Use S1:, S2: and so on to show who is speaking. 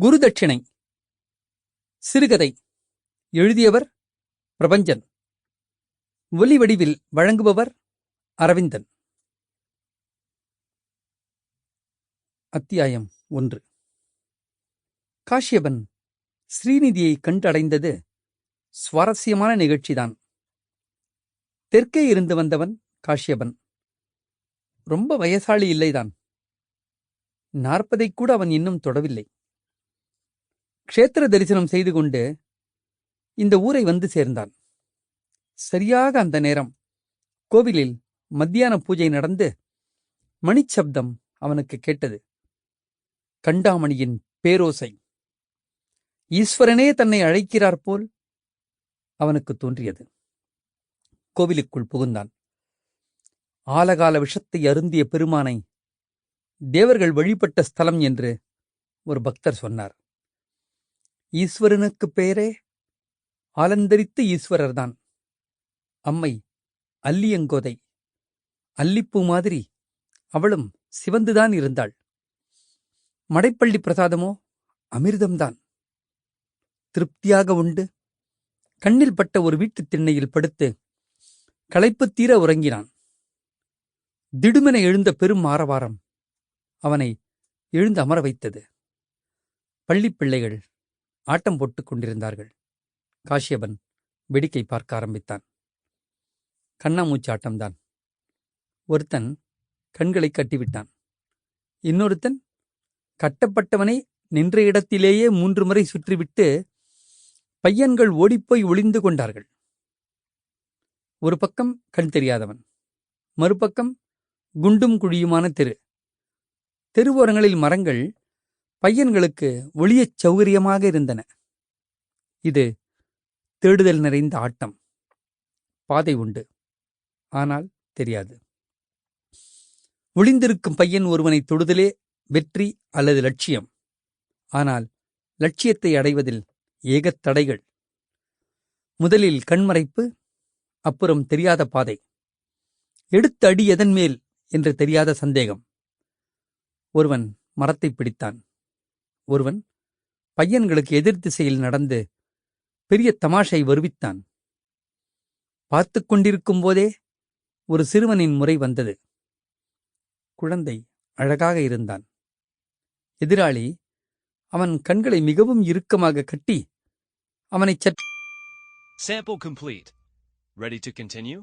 S1: குருதட்சிணை. சிறுகதை. எழுதியவர் பிரபஞ்சன். ஒலி வடிவில் வழங்குபவர் அரவிந்தன். அத்தியாயம் ஒன்று. காஷ்யபன் ஸ்ரீநிதியை கண்டடைந்தது சுவாரஸ்யமான நிகழ்ச்சிதான். தெற்கே இருந்து வந்தவன் காஷ்யபன். ரொம்ப வயசாளி இல்லைதான். நாற்பதை கூட அவன் இன்னும் தொடவில்லை. க்ஷேத்திர தரிசனம் செய்து கொண்டு இந்த ஊரை வந்து சேர்ந்தான். சரியாக அந்த நேரம் கோவிலில் மத்தியான பூஜை நடந்து மணிச்சப்தம் அவனுக்கு கேட்டது. கண்டாமணியின் பேரோசை ஈஸ்வரனே தன்னை அழைக்கிறார் போல் அவனுக்கு தோன்றியது. கோவிலுக்குள் புகுந்தான். ஆலகால விஷத்தை அருந்திய பெருமானை தேவர்கள் வழிபட்ட ஸ்தலம் என்று ஒரு பக்தர் சொன்னார். ஈஸ்வரனுக்கு பேரே ஆலந்தரித்த ஈஸ்வரர்தான். அம்மை அல்லியங்கோதை. அல்லிப்பூ மாதிரி அவளும் சிவந்துதான் இருந்தாள். மடைப்பள்ளி பிரசாதமோ? அமிர்தம்தான். திருப்தியாக உண்டு. கண்ணில் பட்ட ஒரு வீட்டுத் திண்ணையில் படுத்து களைப்புத் தீர உறங்கினான். திடுமென எழுந்த பெரும் ஆரவாரம் அவனை எழுந்து அமர வைத்தது. பள்ளிப் பிள்ளைகள் ஆட்டம் போட்டுக் கொண்டிருந்தார்கள். காஷ்யபன் வேடிக்கை பார்க்க ஆரம்பித்தான். கண்ணாமூச்சாட்டம்தான் ஒருத்தன் கண்களை கட்டிவிட்டான். இன்னொருத்தன் கட்டப்பட்டவனை நின்ற இடத்திலேயே மூன்று முறை சுற்றிவிட்டு பையன்கள் ஓடிப்போய் ஒளிந்து கொண்டார்கள். ஒரு பக்கம் கண் தெரியாதவன் மறுபக்கம் குண்டும் குழியுமான தெரு. தெருவோரங்களில் மரங்கள் பையன்களுக்கு ஒளியச் சௌகரியமாக இருந்தன. இது தேடுதல் நிறைந்த ஆட்டம். பாதை உண்டு. ஆனால் தெரியாது. ஒளிந்திருக்கும் பையன் ஒருவனை தொடுதலே வெற்றி அல்லது லட்சியம். ஆனால் லட்சியத்தை அடைவதில் ஏகத் தடைகள். முதலில் கண்மறைப்பு அப்புறம் தெரியாத பாதை. எடுத்த அடி எதன் மேல் என்று தெரியாத சந்தேகம். ஒருவன் மரத்தை பிடித்தான். ஒருவன் பையன்களுக்கு எதிர் திசையில் நடந்து பெரிய தமாஷை வருவித்தான் பார்த்து கொண்டிருக்கும் போதே ஒரு சிறுவனின் முறை வந்தது குழந்தை அழகாக இருந்தான் எதிராளி அவன் கண்களை மிகவும் இறுக்கமாக கட்டி அவனைச் சற்று
S2: Sample complete. Ready to continue?